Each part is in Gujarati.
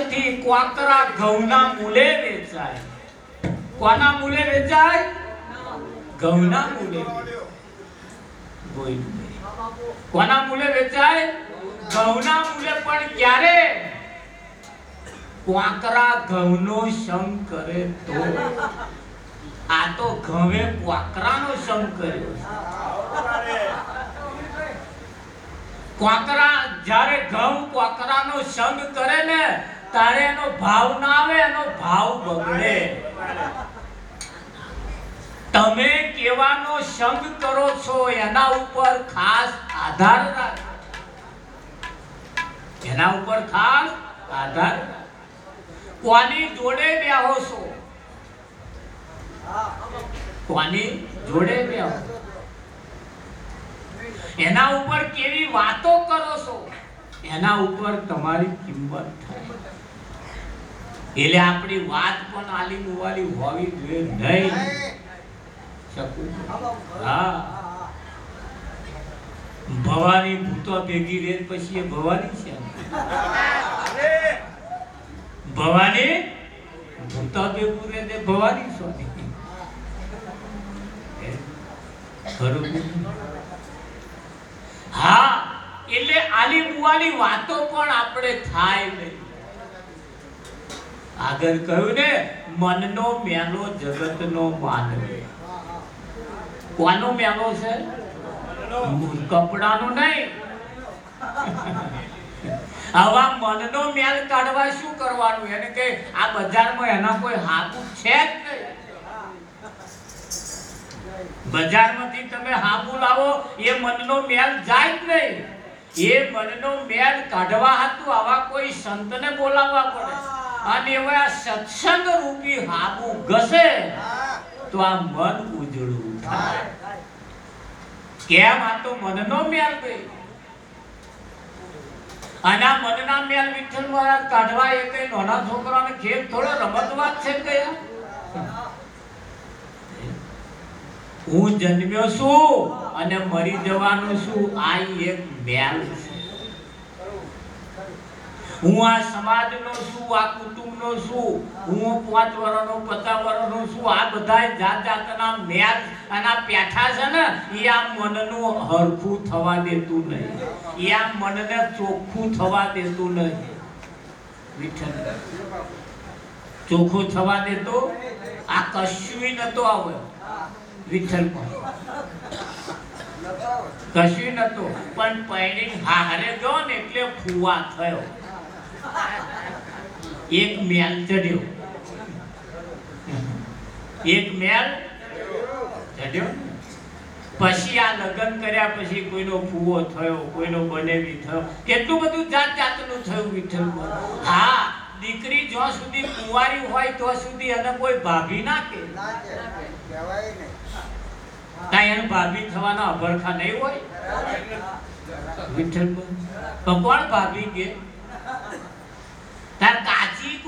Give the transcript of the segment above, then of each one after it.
ગુરુના સંગથી ઘઉંના મૂલે વેચાય. કોના મૂલે વેચાય? ઘઉંના મૂલે. કોના મૂલે. વેચાય? ઘઉંના મૂલે. પણ ક્યારે? ક્વાકરા ઘઉંનો સંગ કરે તો. આ તો ઘવે ક્વાકરાનો સંગ કર્યો ક્વાકરા જ્યારે ઘઉં ક્વાકરાનો સંગ કરે ને ત્યારે એનો ભાવ ના આવે, એનો ભાવ બગડે. તમે કેવાનો સંગ કરો છો એના ઉપર ખાસ આધાર રાખો એના ઉપર ખાસ આધાર કોની જોડે બેહો છો? કોની જોડે બેહો? એના ઉપર કેવી વાતો કરો છો? એના ઉપર તમારી કિંમત થાય. એટલે આપણી વાત પણ આલી મુવાલી હોવી જોઈએ નહીં. ભવાની ભૂતો ભેગી રે પછી એ ભવાની છે ભવાની? ભૂતો ભેગું રે તે ભવાની સોની. હા, એટલે આલી મુવાલી વાતો પણ આપણે થાય નહીં. આગળ કહ્યું ને, મનનો મેલો જગતનો માનવે. કોનો મેલો છે? કપડાનો નહીં. આવા મનનો મેલ કાઢવા શું કરવાનું? એને કે આ બજારમાં એના કોઈ હાકુ છે જ નહીં. બજારમાંથી તમે હાબુ લાવો, એ મનનો મેલ જાય જ નહીં. એ મનનો મેલ કાઢવા હતું આવા કોઈ સંતને બોલાવવા પડે. અને હવે આ સત્સંગ રૂપી હાબુ ઘસે તો આ મન ઉજળું થાય. કેમ? આ તો મનનો મેલ ગઈ. અને આ મનના મેલ વિઠ્ઠલ મહારાજ કાઢવા એ કઈ નાના છોકરાને ખેલ થોડો રમતવાત છે કયા હું જન્મ્યો છું અને મરી જવાનું છું. આ એક મેલ છે. હું આ સમાજનો છું, આ કુટુંબનો છું, હું પાંચ વર્ષનો પચાસ વર્ષનો છું, આ બધા જાત જાતના મેચ અને પેઠા છે ને, એ આ મનનું હરખું થવા દેતું નહીં. એ આ મનને ચોખ્ખું થવા દેતું નહીં. વિઠ્ઠલ. ચોખ્ખું થવા દેતો? આ કશું નતો આવ્યો વિઠ્ઠલ પણ. કશું નતો. પણ પૈણી હારે ગયો ને એટલે ફુવા થયો. એક મેલ ચડ્યો એક મેલ ચડ્યો પછી આ લગ્ન કર્યા પછી કોઈનો ફુવો થયો, કોઈનો બનેવી થયો, કેટલું બધું જાત જાતનું થયું વિઠ્ઠલ હા, દીકરી જો સુધી કુંવારી હોય તો સુધી એને કોઈ ભાભી ના કે. કાંઈ એને ભાભી થવાના અભરખા નહીં હોય? વિઠ્ઠલ કોણ ભાભી કે?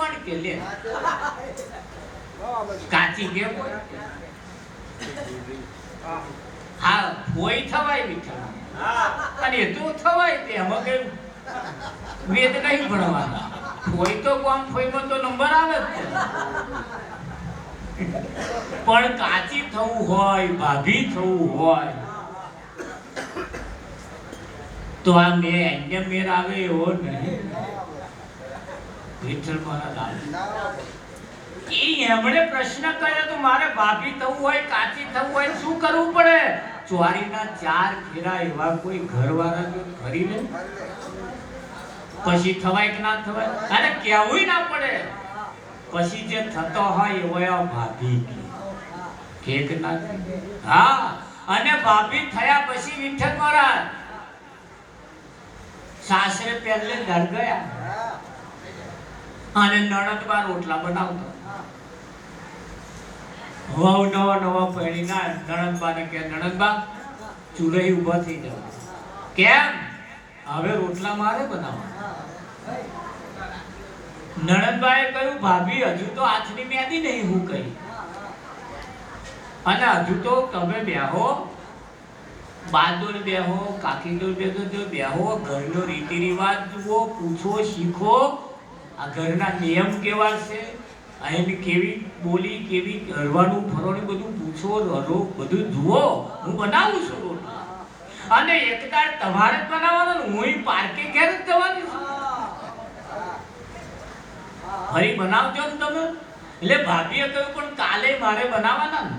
કોણ કે લે કાચી કે હા ફોઈ થવાય વિઠ્ઠલ અને તું થવાય તે એમાં કઈ વેદ નહીં ભણવાના. ફોઈ તો કોમ ફોઈમાં તો નંબર આવે પણ કાચી થવું હોય ભાભી થવું હોય તો આ મેં અન્ય મેર આવે એવો નહીં. વિઠ્ઠલ મહારાજ આવે. એમણે પ્રશ્ન કર્યો તો મારે ભાભી થવું હોય કાચી થવું હોય શું કરવું પડે? ચોરીના ચાર ફેરા એવા કોઈ ઘરવાળા જો ફરી લે પછી થવાય કે ના થવાય? અને કહેવું ના પડે. પછી જે થતો હોય એવો આ ભાભી. કે કે ના હા અને ભાભી થયા પછી વિઠ્ઠલ મહારાજ. સાસરે પહેલે ઘર ગયા. અને બાર રોટલા બનાવતો. વહુ નવા નવા પૈણી ના નણંદબાને કે નણંદબા ચૂલે ઊભા થઈ જવા કેમ? હવે રોટલા મારે બનાવવા નણંદબાએ કહ્યું, ભાભી, હજુ તો આથની મેદી નહીં હું કહી અને હજુ તો તમે બેહો, બહાદુર બેહો, કાકીદુર બેહો તો બેહો, ઘરનો રીતિ રિવાજ જુઓ, પૂછો, શીખો આ ઘરના નિયમ કેવા છે? અહીં કેવી બોલી, કેવી હરવાનું, ફરવાનું બધું પૂછો રહો બધું જુઓ. હું બનાવું છું રોટલા. અને એક દાડ તમારે જ બનાવવાનો ને હું પાર્કે ઘેર જ જવાની છું. ફરી બનાવજો ને તમે. એટલે ભાભીએ કહ્યું, પણ કાલે મારે બનાવવાના ને.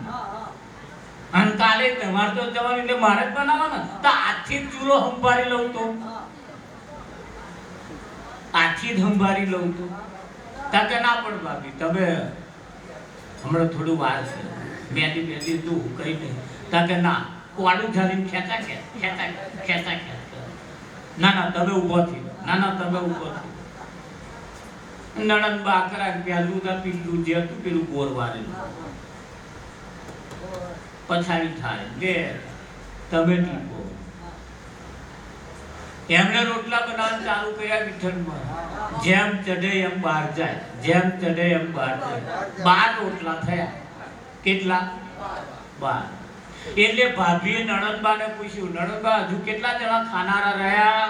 અને કાલે તમારે તો જવાનું, એટલે મારે જ બનાવવાના. તો આજથી ચૂલો સંભાળી લઉં તો. આજથી જ લઉં તો તાકે ના પણ ભાભી તમે હમણાં થોડું વાર છે. મેદી મેદી તું કઈ નહીં. તાકે ના. કોડું ઝાલીને ખેંચા ખેંચ, ખેંચા ખેંચા ખેંચ. ના ના, તમે ઊભો થઈ ના ના, તમે ઊભો થઈ નણંદ બાકરા પેલું તા પીલું જે હતું પેલું બોર વારેલું. પછાડી થાય. લે તમે ટીપો. એમણે રોટલા બનાવવાનું ચાલુ કર્યા વિઠ્ઠલમાં. જેમ ચડે એમ બહાર જાય, જેમ ચડે એમ બહાર જાય. બાર રોટલા થયા. કેટલા? બાર. એટલે ભાભીએ નણંદબાને પૂછ્યું, નણંદબા, હજુ કેટલા જણા ખાનારા રહ્યા?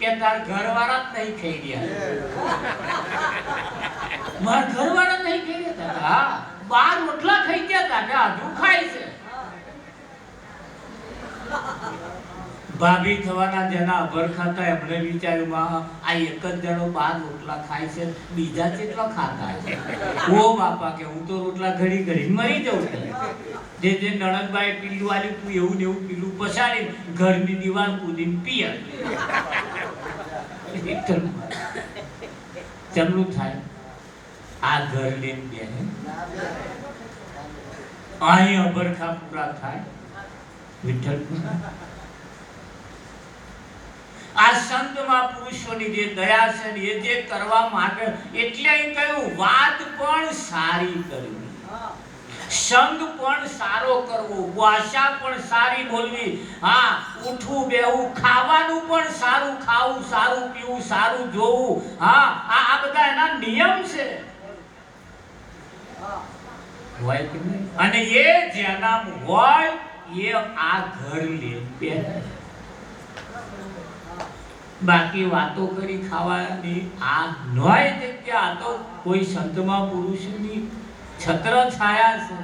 કે તાર ઘરવાળા જ નહીં ખાઈ ગયા? મારા ઘરવાળા નહીં ખાઈ ગયા હા, બાર રોટલા ખાઈ ગયા તા હજુ ખાય છે? ભાભી થવાના જેના અભર ખાતા એમણે વિચાર્યું, માં, આ એક જ જણો બાર રોટલા ખાય છે, બીજા કેટલા ખાતા છે? ઓ બાપા કે, હું તો રોટલા ઘડી ઘડી મરી જાઉં છું. જે જે નણંદભાઈ પીલું આલ્યું એવું ને એવું પીલું પસાડી ઘરની દીવાલ કૂદીને પીએ ચમલું થાય? આ ઘર લઈને બેને. અહીં અભરખા પૂરા થાય? વિઠ્ઠલ આ સંતમાં પુરુષોની જે દયા છે એ જે કરવા માંગે એટલે અહીં કહ્યું, વાત પણ સારી કરવી સંગ પણ સારો કરવો, ભાષા પણ સારી બોલવી હા, ઉઠવું બેવું ખાવાનું પણ સારું ખાવું, સારું પીવું, સારું જોવું હા, આ બધા એના નિયમ છે? અને એ જેના હોય, એ આ ઘર લે. બાકી વાતો કરી ખાવાની આ નોય જગ્યા આ તો કોઈ સંતમાં પુરુષની છત્ર છાયા છે.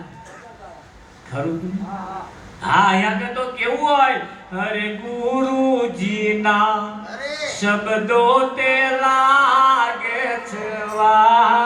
ખરું હા અહીંયા કે તો કેવું હોય? અરે ગુરુજીના શબ્દો તે લાગે છે વાલા